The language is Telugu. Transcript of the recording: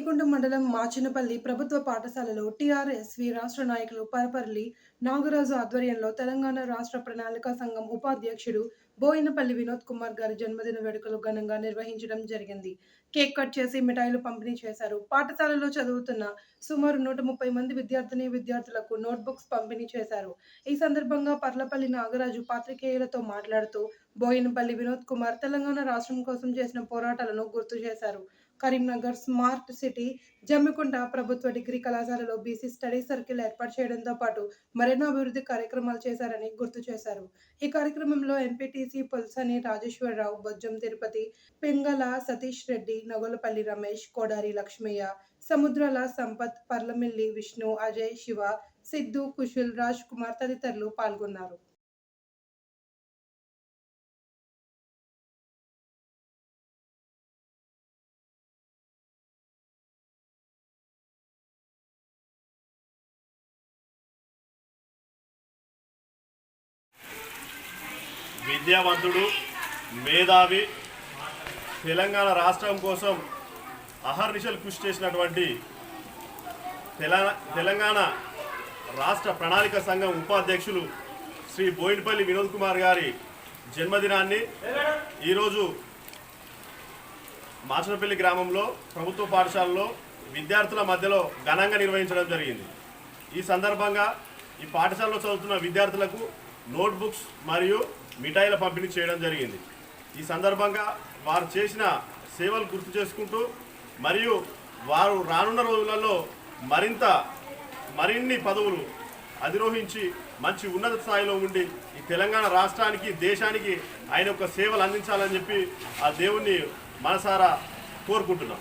జమ్మికుంట మండలం మాచినపల్లి ప్రభుత్వ పాఠశాలలో టీఆర్ఎస్వి రాష్ట్ర నాయకులు పరపర్లి నాగరాజు ఆధ్వర్యంలో తెలంగాణ రాష్ట్ర ప్రణాళిక సంఘం ఉపాధ్యక్షుడు బోయినపల్లి వినోద్ కుమార్ గారి జన్మదిన వేడుకలు ఘనంగా నిర్వహించడం జరిగింది. కేక్ కట్ చేసి మిఠాయిలు పంపిణీ చేశారు. పాఠశాలలో చదువుతున్న సుమారు నూట ముప్పై మంది విద్యార్థిని విద్యార్థులకు నోట్బుక్స్ పంపిణీ చేశారు. ఈ సందర్భంగా పర్లపల్లి నాగరాజు పాత్రికేయులతో మాట్లాడుతూ బోయినపల్లి వినోద్ కుమార్ తెలంగాణ రాష్ట్రం కోసం చేసిన పోరాటాలను గుర్తు చేశారు. కరీంనగర్ స్మార్ట్ సిటీ జమ్మికుంట ప్రభుత్వ డిగ్రీ కళాశాలలో బీసీ స్టడీ సర్కిల్ ఏర్పాటు చేయడంతో పాటు మరెన్నో అభివృద్ధి కార్యక్రమాలు చేశారని గుర్తు చేశారు. ఈ కార్యక్రమంలో ఎంపీటీసీ పొల్సని రాజేశ్వరరావు బొజ్జం తిరుపతి పింగళ సతీష్ రెడ్డి నగోలపల్లి రమేష్ కోడారి లక్ష్మయ్య సముద్రాల సంపత్ పర్లమిల్లి విష్ణు అజయ్ శివ సిద్ధు కుషుల్ రాజ్ కుమార్ తదితరులు పాల్గొన్నారు. విద్యావంతుడు మేధావి తెలంగాణ రాష్ట్రం కోసం అహర్నిశలు కృషి చేసినటువంటి తెల- తెలంగాణ రాష్ట్ర ప్రణాళిక సంఘం ఉపాధ్యక్షులు శ్రీ బోయినపల్లి వినోద్ కుమార్ గారి జన్మదినాన్ని ఈరోజు మాచనపల్లి గ్రామంలో ప్రభుత్వ పాఠశాలలో విద్యార్థుల మధ్యలో ఘనంగా నిర్వహించడం జరిగింది. ఈ సందర్భంగా ఈ పాఠశాలలో చదువుతున్న విద్యార్థులకు నోట్బుక్స్ మరియు మిఠాయిల పంపిణీ చేయడం జరిగింది. ఈ సందర్భంగా వారు చేసిన సేవలు గుర్తు చేసుకుంటూ మరియు వారు రానున్న రోజులలో మరింత మరిన్ని పదవులు అధిరోహించి మంచి ఉన్నత స్థాయిలో ఉండి ఈ తెలంగాణ రాష్ట్రానికి దేశానికి ఆయన యొక్క సేవలు అందించాలని చెప్పి ఆ దేవుణ్ణి మనసారా కోరుకుంటున్నాం.